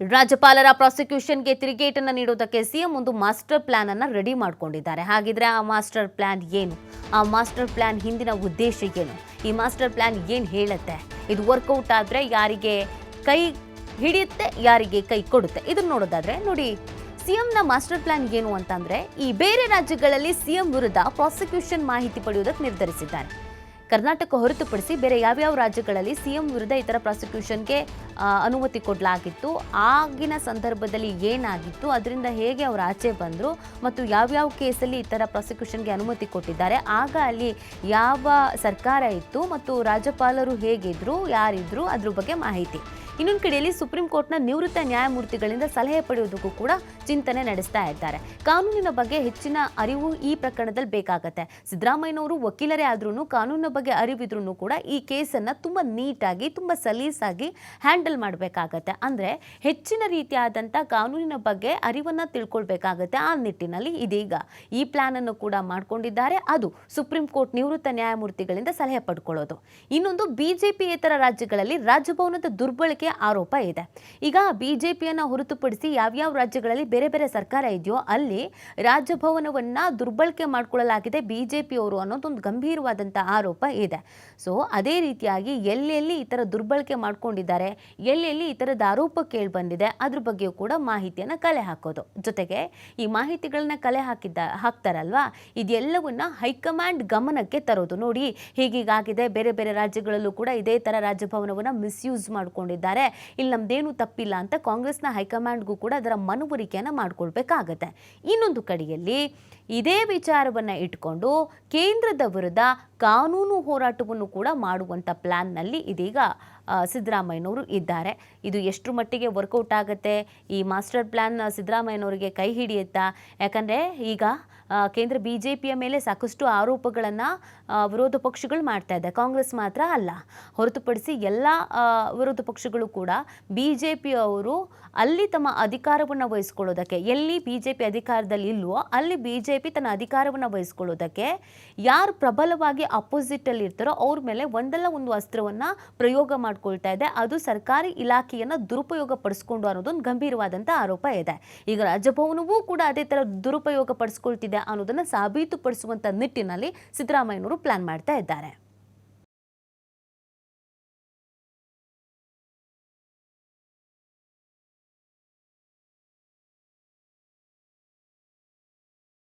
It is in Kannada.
ರಾಜ್ಯಪಾಲರ ಪ್ರಾಸಿಕ್ಯೂಷನ್ಗೆ ತಿರುಗೇಟನ್ನು ನೀಡೋದಕ್ಕೆ ಸಿಎಂ ಒಂದು ಮಾಸ್ಟರ್ ಪ್ಲಾನ್ ಅನ್ನು ರೆಡಿ ಮಾಡ್ಕೊಂಡಿದ್ದಾರೆ. ಹಾಗಿದ್ರೆ ಆ ಮಾಸ್ಟರ್ ಪ್ಲಾನ್ ಏನು? ಆ ಮಾಸ್ಟರ್ ಪ್ಲಾನ್ ಹಿಂದಿನ ಉದ್ದೇಶ ಏನು? ಈ ಮಾಸ್ಟರ್ ಪ್ಲಾನ್ ಏನು ಹೇಳುತ್ತೆ? ಇದು ವರ್ಕೌಟ್ ಆದ್ರೆ ಯಾರಿಗೆ ಕೈ ಹಿಡಿಯುತ್ತೆ, ಯಾರಿಗೆ ಕೈ ಕೊಡುತ್ತೆ? ಇದನ್ನ ನೋಡೋದಾದ್ರೆ ನೋಡಿ, ಸಿಎಂನ ಮಾಸ್ಟರ್ ಪ್ಲಾನ್ ಏನು ಅಂತಂದ್ರೆ ಈ ಬೇರೆ ರಾಜ್ಯಗಳಲ್ಲಿ ಸಿಎಂ ವಿರುದ್ಧ ಪ್ರಾಸಿಕ್ಯೂಷನ್ ಮಾಹಿತಿ ಪಡೆಯುವುದಕ್ಕೆ ನಿರ್ಧರಿಸಿದ್ದಾರೆ. ಕರ್ನಾಟಕ ಹೊರತುಪಡಿಸಿ ಬೇರೆ ಯಾವ್ಯಾವ ರಾಜ್ಯಗಳಲ್ಲಿ ಸಿಎಂ ವಿರುದ್ಧ ಇತರ ಪ್ರಾಸಿಕ್ಯೂಷನ್ಗೆ ಅನುಮತಿ ಕೊಡಲಾಗಿತ್ತು, ಆಗಿನ ಸಂದರ್ಭದಲ್ಲಿ ಏನಾಗಿತ್ತು, ಅದರಿಂದ ಹೇಗೆ ಅವರು ಆಚೆ ಬಂದರು ಮತ್ತು ಯಾವ್ಯಾವ ಕೇಸಲ್ಲಿ ಈ ಥರ ಪ್ರಾಸಿಕ್ಯೂಷನ್ಗೆ ಅನುಮತಿ ಕೊಟ್ಟಿದ್ದಾರೆ, ಆಗ ಅಲ್ಲಿ ಯಾವ ಸರ್ಕಾರ ಇತ್ತು ಮತ್ತು ರಾಜ್ಯಪಾಲರು ಹೇಗಿದ್ರು, ಯಾರಿದ್ರು, ಅದ್ರ ಬಗ್ಗೆ ಮಾಹಿತಿ. ಇನ್ನೊಂದು ಕಡೆಯಲ್ಲಿ ಸುಪ್ರೀಂ ಕೋರ್ಟ್ನ ನಿವೃತ್ತ ನ್ಯಾಯಮೂರ್ತಿಗಳಿಂದ ಸಲಹೆ ಪಡೆಯುವುದಕ್ಕೂ ಕೂಡ ಚಿಂತನೆ ನಡೆಸ್ತಾ ಇದ್ದಾರೆ. ಕಾನೂನಿನ ಬಗ್ಗೆ ಹೆಚ್ಚಿನ ಅರಿವು ಈ ಪ್ರಕರಣದಲ್ಲಿ ಬೇಕಾಗತ್ತೆ. ಸಿದ್ದರಾಮಯ್ಯನವರು ವಕೀಲರೇ ಆದ್ರೂ ಕಾನೂನಿನ ಬಗ್ಗೆ ಅರಿವಿದ್ರೂ ಕೂಡ ಈ ಕೇಸನ್ನು ತುಂಬ ನೀಟಾಗಿ, ತುಂಬ ಸಲೀಸಾಗಿ ಹ್ಯಾಂಡಲ್ ಮಾಡಬೇಕಾಗತ್ತೆ. ಅಂದರೆ ಹೆಚ್ಚಿನ ರೀತಿಯಾದಂಥ ಕಾನೂನಿನ ಬಗ್ಗೆ ಅರಿವನ್ನು ತಿಳ್ಕೊಳ್ಬೇಕಾಗತ್ತೆ ಆ ನಿಟ್ಟಿನಲ್ಲಿ ಇದೀಗ. ಈ ಪ್ಲ್ಯಾನನ್ನು ಕೂಡ ಮಾಡಿಕೊಂಡಿದ್ದಾರೆ. ಅದು ಸುಪ್ರೀಂ ಕೋರ್ಟ್ ನಿವೃತ್ತ ನ್ಯಾಯಮೂರ್ತಿಗಳಿಂದ ಸಲಹೆ ಪಡ್ಕೊಳ್ಳೋದು. ಇನ್ನೊಂದು ಬಿಜೆಪಿಯೇತರ ರಾಜ್ಯಗಳಲ್ಲಿ ರಾಜಭವನದ ದುರ್ಬಳಕೆ ಆರೋಪ ಇದೆ. ಈಗ ಬಿಜೆಪಿಯನ್ನ ಹೊರತುಪಡಿಸಿ ಯಾವ್ಯಾವ ರಾಜ್ಯಗಳಲ್ಲಿ ಬೇರೆ ಬೇರೆ ಸರ್ಕಾರ ಇದೆಯೋ ಅಲ್ಲಿ ರಾಜಭವನವನ್ನು ದುರ್ಬಳಕೆ ಮಾಡ್ಕೊಳ್ಳಲಾಗಿದೆ ಬಿಜೆಪಿಯವರು ಅನ್ನೋದೊಂದು ಗಂಭೀರವಾದಂಥ ಆರೋಪ. ಇದೆ. ಸೊ ಅದೇ ರೀತಿಯಾಗಿ ಎಲ್ಲೆಲ್ಲಿ ಈ ಥರ ದುರ್ಬಳಕೆ ಮಾಡ್ಕೊಂಡಿದ್ದಾರೆ, ಎಲ್ಲೆಲ್ಲಿ ಈ ಥರದ ಆರೋಪ ಕೇಳಿ ಬಂದಿದೆ, ಅದ್ರ ಬಗ್ಗೆಯೂ ಕೂಡ ಮಾಹಿತಿಯನ್ನು ಕಲೆ ಹಾಕೋದು. ಜೊತೆಗೆ ಈ ಮಾಹಿತಿಗಳನ್ನ ಕಲೆ ಹಾಕಿದ್ದ, ಹಾಕ್ತಾರಲ್ವಾ? ಇದೆಲ್ಲವನ್ನ ಹೈಕಮಾಂಡ್ ಗಮನಕ್ಕೆ ತರೋದು ನೋಡಿ ಹೀಗೀಗಾಗಿದೆ, ಬೇರೆ ಬೇರೆ ರಾಜ್ಯಗಳಲ್ಲೂ ಕೂಡ ಇದೇ ಥರ ರಾಜಭವನವನ್ನು ಮಿಸ್ಯೂಸ್ ಮಾಡ್ಕೊಂಡಿದ್ದಾರೆ. ಇಲ್ಲಿ ನಮ್ದೇನು ತಪ್ಪಿಲ್ಲ ಅಂತ ಕಾಂಗ್ರೆಸ್ನ ಹೈಕಮಾಂಡ್ಗೂ ಕೂಡ ಅದರ ಮನವರಿಕೆಯನ್ನು ಮಾಡ್ಕೊಳ್ಬೇಕಾಗತ್ತೆ. ಇನ್ನೊಂದು ಕಡೆಯಲ್ಲಿ ಇದೇ ವಿಚಾರವನ್ನು ಇಟ್ಕೊಂಡು ಕೇಂದ್ರದ ವಿರುದ್ಧ ಕಾನೂನು ಹೋರಾಟವನ್ನು ಕೂಡ ಮಾಡುವಂಥ ಪ್ಲ್ಯಾನ್ನಲ್ಲಿ ಇದೀಗ ಸಿದ್ದರಾಮಯ್ಯನವರು ಇದ್ದಾರೆ. ಇದು ಎಷ್ಟು ಮಟ್ಟಿಗೆ ವರ್ಕೌಟ್ ಆಗುತ್ತೆ? ಈ ಮಾಸ್ಟರ್ ಪ್ಲ್ಯಾನ್ ಸಿದ್ದರಾಮಯ್ಯನವರಿಗೆ ಕೈ ಹಿಡಿಯುತ್ತಾ? ಯಾಕಂದರೆ ಈಗ ಕೇಂದ್ರ ಬಿ ಜೆ ಪಿಯ ಮೇಲೆ ಸಾಕಷ್ಟು ಆರೋಪಗಳನ್ನು ವಿರೋಧ ಪಕ್ಷಗಳು ಮಾಡ್ತಾ ಇದೆ. ಕಾಂಗ್ರೆಸ್ ಮಾತ್ರ ಅಲ್ಲ. ಹೊರತುಪಡಿಸಿ ಎಲ್ಲ ವಿರೋಧ ಪಕ್ಷಗಳು ಕೂಡ ಬಿ ಜೆ ಪಿಯವರು ಅಲ್ಲಿ ತಮ್ಮ ಅಧಿಕಾರವನ್ನು ವಹಿಸ್ಕೊಳ್ಳೋದಕ್ಕೆ, ಎಲ್ಲಿ ಬಿ ಜೆ ಪಿ ಅಧಿಕಾರದಲ್ಲಿ ಇಲ್ವೋ ಅಲ್ಲಿ ಬಿ ಜೆ ಪಿ ತನ್ನ ಅಧಿಕಾರವನ್ನು ವಹಿಸ್ಕೊಳ್ಳೋದಕ್ಕೆ ಯಾರು ಪ್ರಬಲವಾಗಿ ಅಪೋಸಿಟಲ್ಲಿ ಇರ್ತಾರೋ ಅವ್ರ ಮೇಲೆ ಒಂದಲ್ಲ ಒಂದು ಅಸ್ತ್ರವನ್ನು ಪ್ರಯೋಗ ಮಾಡ್ಕೊಳ್ತಾ ಇದೆ. ಅದು ಸರ್ಕಾರಿ ಇಲಾಖೆಯನ್ನು ದುರುಪಯೋಗ ಪಡಿಸ್ಕೊಂಡು ಅನ್ನೋದೊಂದು ಗಂಭೀರವಾದಂಥ ಆರೋಪ ಇದೆ. ಈಗ ರಾಜಭವನವೂ ಕೂಡ ಅದೇ ಥರ ದುರುಪಯೋಗ ಪಡಿಸ್ಕೊಳ್ತಿದೆ ಅನ್ನೋದನ್ನು ಸಾಬೀತುಪಡಿಸುವಂಥ ನಿಟ್ಟಿನಲ್ಲಿ ಸಿದ್ದರಾಮಯ್ಯನವರು ಪ್ಲಾನ್ ಮಾಡ್ತಾ ಇದ್ದಾರೆ.